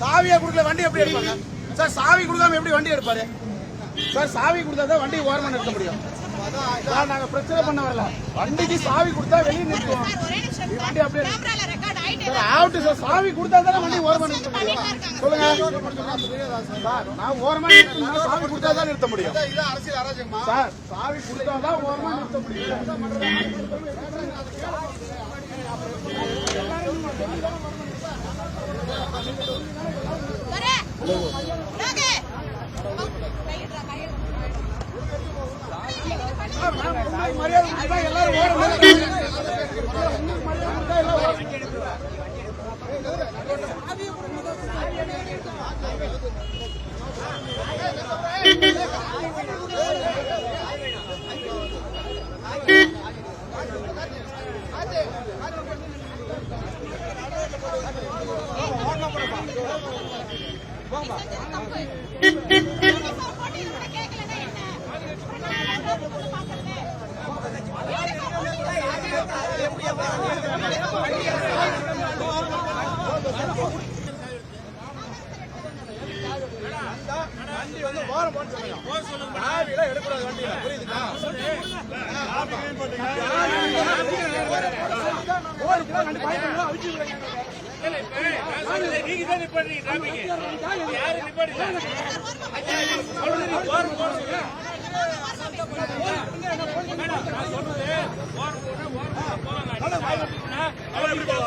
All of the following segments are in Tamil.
சாவியா கொடுக்கல வண்டி எப்படி எடுப்பாங்க? சார் சாவி கொடுக்காம எப்படி வண்டி எடுப்பாரு? சார் சாவி கொடுத்தா தான் வண்டி ஓரமா நிறுத்த முடியும். சார் நாங்க பிரச்சனை பண்ண வரல. வண்டிக்கு சாவி கொடுத்தா வெளியே நிறுத்துவோம். வண்டி அப்படியே ஆகட்டும் சார் சாவி கொடுத்தா தானே வண்டி ஓரமா நிறுத்த முடியும்? சொல்லுங்க. சார் நான் ஓரமா நிறுத்தணும் சாவி கொடுத்தா தான் நிறுத்த முடியும். இது அரசியல் அராஜகமா? சார் சாவி கொடுத்தா தான் ஓரமா நிறுத்த முடியும். மரியாதை எல்லாரும் ஓரமா நிறுத்துங்க. உங்களுக்கு மரியாதை கொடுத்தா எல்லாம் ஓரமா தப்பு. வண்டி வந்து ஓரம் போட்டு வண்டியில, புரியுதுங்களா? நீங்க நான்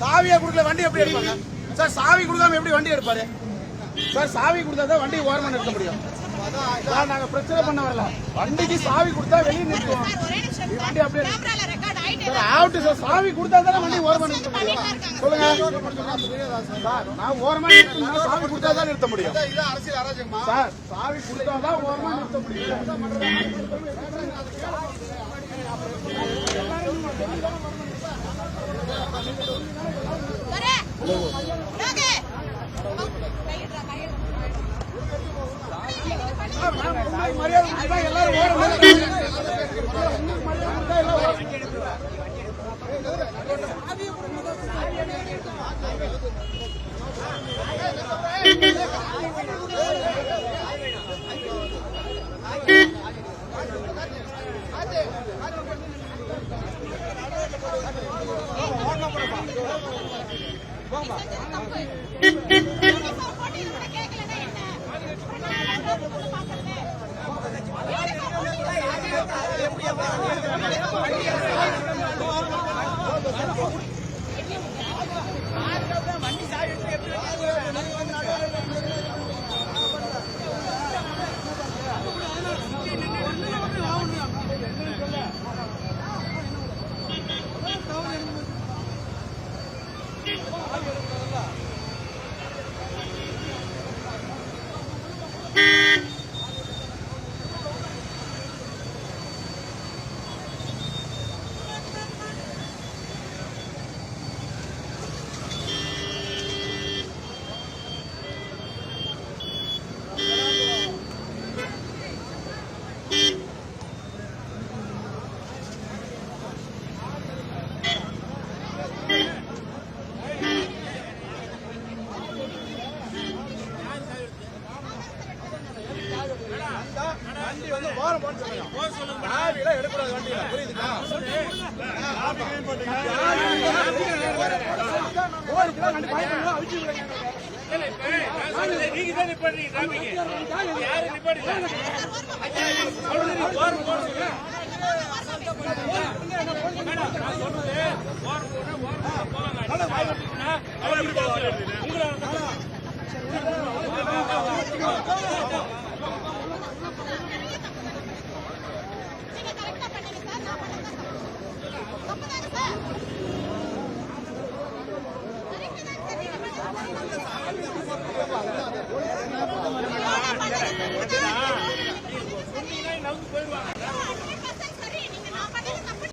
சாவியை கொடுக்கல வண்டி எப்படி எடுப்பாங்க? சார் சாவி கொடுக்காம எப்படி வண்டி எடுப்பாரு? சார் சாவி கொடுத்தா தான் வண்டி ஓரமா நிறுத்த முடியும். சார் நாங்க பிரச்சனை பண்ண வரல. வண்டிக்கு சாவி கொடுத்தா வெளியே நிறுத்துவோம். வண்டி அப்படியே கேமரால ரெக்கார்ட் ஆயிட்டே சார் ஆகட்டும் சார் சாவி கொடுத்தா தானே வண்டி ஓரமா நிறுத்த முடியும். சொல்லுங்க. சார் நான் ஓரமா நிறுத்தணும் சாவி கொடுத்தா தான் நிறுத்த முடியும். இது அரசியல் அராஜகமா? சார் சாவி கொடுத்தா தான் ஓரமா நிறுத்த முடியும் வரே. நாங்க. கையிடுறா, கையிடுறா. சார், நான் உங்களுக்கு மரியாதை கொடுத்தா எல்லாரும் ஓரமா நிறுத்துங்க. உங்களுக்கு மரியாதை கொடுத்தா எல்லாம் ஓரமா தப்பு. யூனிஃபார்ம் போட்டு இது கூட கேட்கலன்னா என்ன? அப்புறம் நான் என்ன தப்பு பார்க்கறது? யூனிஃபார்ம் போட்டு வண்டி சாவி வந்து ஓரம் போன்னு சொல்லுங்க. சாவியெல்லாம் எடுக்கக்கூடாது வண்டியில. புரியுதுங்களா? போறதுக்குலாம் வண்டி பயப்படணும் அழிச்சு விடுங்க நீங்க தான் நிப்பாடுறீங்க டிராபிக் யாரு நிப்பாடுங்க நீங்க கரெக்டா பண்ணீங்க சார் நான் பண்ணது தப்பு தானே சார் கரெக்ட் தான் சார் நீங்க பண்ணது சரி நீங்க நான் பண்ணது தப்பு